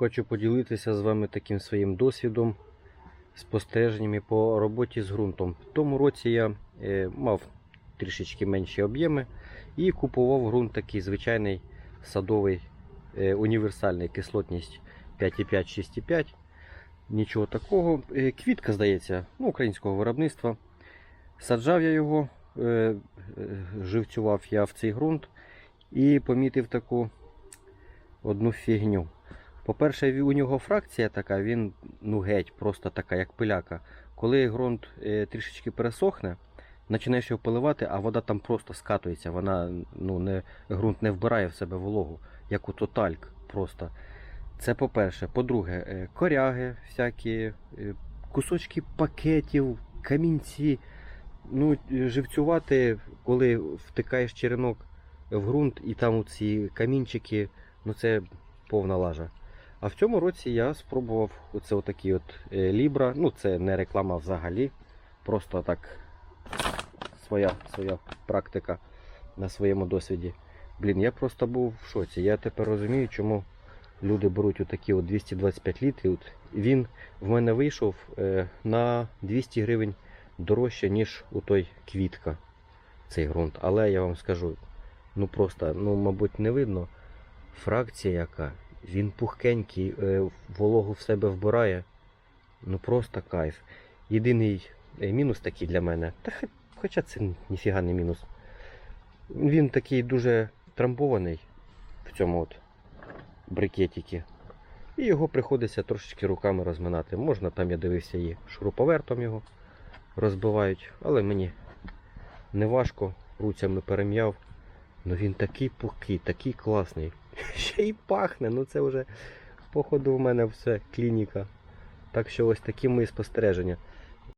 Хочу поділитися з вами таким своїм досвідом, спостереженнями по роботі з ґрунтом. В тому році я е, мав трішечки менші об'єми і купував ґрунт такий звичайний садовий, е, універсальний кислотність 5,5-6,5. Нічого такого. Е, Квітка, здається, ну, українського виробництва. Саджав я його, живцював я в цей ґрунт і помітив таку одну фігню. По-перше, у нього фракція така, він ну геть, просто така, як пиляка. Коли ґрунт е, трішечки пересохне, починаєш його поливати, а вода там просто скатується. Вона ну не ґрунт не вбирає в себе вологу, як у тотальк просто. Це по-перше. По-друге, е, коряги, всякі, е, кусочки пакетів, камінці. Ну, живцювати, коли втикаєш черенок в ґрунт і там ці камінчики, ну це повна лажа. А в цьому році я спробував оце отакі от е, лібра. Ну, це не реклама взагалі. Просто так своя, своя практика на своєму досвіді. Блін, я просто був в шоці. Я тепер розумію, чому люди беруть отакі от 225 літрів. Він в мене вийшов е, на 200 гривень дорожче, ніж у той квітка, цей ґрунт. Але я вам скажу, ну просто, ну, мабуть, не видно. Фракція яка, він пухкенький, е, вологу в себе вбирає. Ну просто кайф. Єдиний е, мінус такий для мене. Та хоча це ніфіга не мінус. Він такий дуже трамбований в цьому от брикетіки. І його приходиться трошечки руками розминати. Можна там, я дивився, і шуруповертом його розбивають, але мені не важко, руцями перем'яв. Ну він такий пухкий, такий класний. Ще й пахне, ну це вже походу в мене все клініка. Так що ось такі мої спостереження.